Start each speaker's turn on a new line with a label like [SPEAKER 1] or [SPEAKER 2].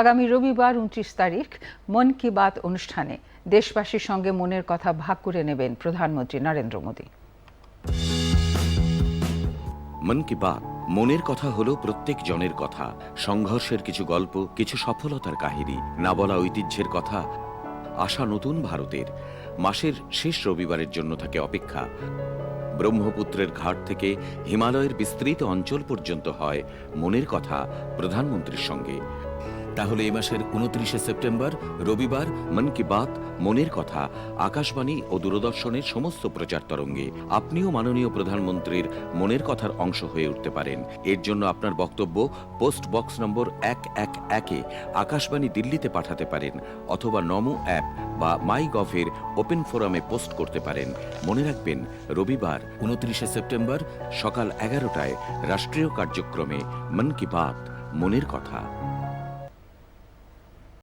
[SPEAKER 1] আগামী রবিবার উনত্রিশ তারিখ মন কি বাত অনুষ্ঠানে দেশবাসীর সঙ্গে মনের কথা ভাগ করে নেবেন প্রধানমন্ত্রী নরেন্দ্র মোদী।
[SPEAKER 2] মন কি বাত, মনের কথা হলো প্রত্যেক জনের কথা, সংঘর্ষের কিছু গল্প, কিছু সফলতার কাহিনী, না বলা ঐতিহ্যের কথা। আশা নতুন ভারতের, মাসের শেষ রবিবারের জন্য থাকে অপেক্ষা। ব্রহ্মপুত্রের ঘাট থেকে হিমালয়ের বিস্তৃত অঞ্চল পর্যন্ত হয় মনের কথা প্রধানমন্ত্রীর সঙ্গে। তাহলে এ মাসের উনত্রিশে সেপ্টেম্বর, রবিবার, মন কি বাত, মনের কথা, আকাশবাণী ও দূরদর্শনের সমস্ত প্রচার তরঙ্গে আপনিও মাননীয় প্রধানমন্ত্রীর মনের কথার অংশ হয়ে উঠতে পারেন। এর জন্য আপনার বক্তব্য পোস্ট বক্স নম্বর এক এক একে আকাশবাণী দিল্লিতে পাঠাতে পারেন অথবা নমো অ্যাপ বা মাই গভের ওপেন ফোরামে পোস্ট করতে পারেন। মনে রাখবেন, রবিবার, উনত্রিশে সেপ্টেম্বর, সকাল এগারোটায় রাষ্ট্রীয় কার্যক্রমে মন কি বাত, মনের কথা।